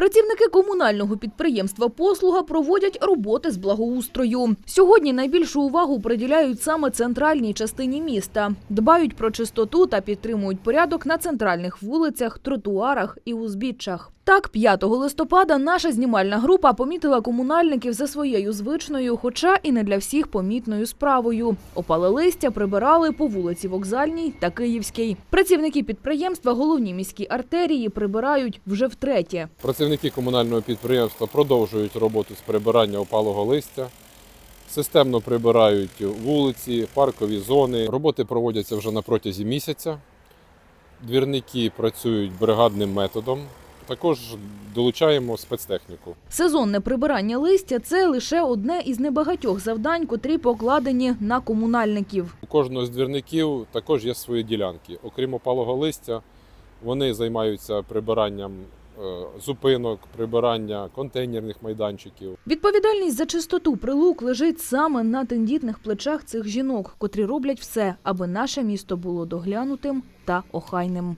Працівники комунального підприємства Послуга проводять роботи з благоустрою. Сьогодні найбільшу увагу приділяють саме центральній частині міста. Дбають про чистоту та підтримують порядок на центральних вулицях, тротуарах і узбіччях. Так, 5 листопада наша знімальна група помітила комунальників за своєю звичною, хоча і не для всіх помітною справою. Опали листя прибирали по вулиці Вокзальній та Київській. Працівники підприємства головні міські артерії прибирають вже втретє. Працівники комунального підприємства продовжують роботу з прибирання опалого листя. Системно прибирають вулиці, паркові зони. Роботи проводяться вже на протязі місяця. Двірники працюють бригадним методом. Також долучаємо спецтехніку. Сезонне прибирання листя це лише одне із небагатьох завдань, котрі покладені на комунальників. У кожного з двірників також є свої ділянки. Окрім опалого листя, вони займаються прибиранням зупинок, прибирання контейнерних майданчиків. Відповідальність за чистоту прилук лежить саме на тендітних плечах цих жінок, котрі роблять все, аби наше місто було доглянутим та охайним.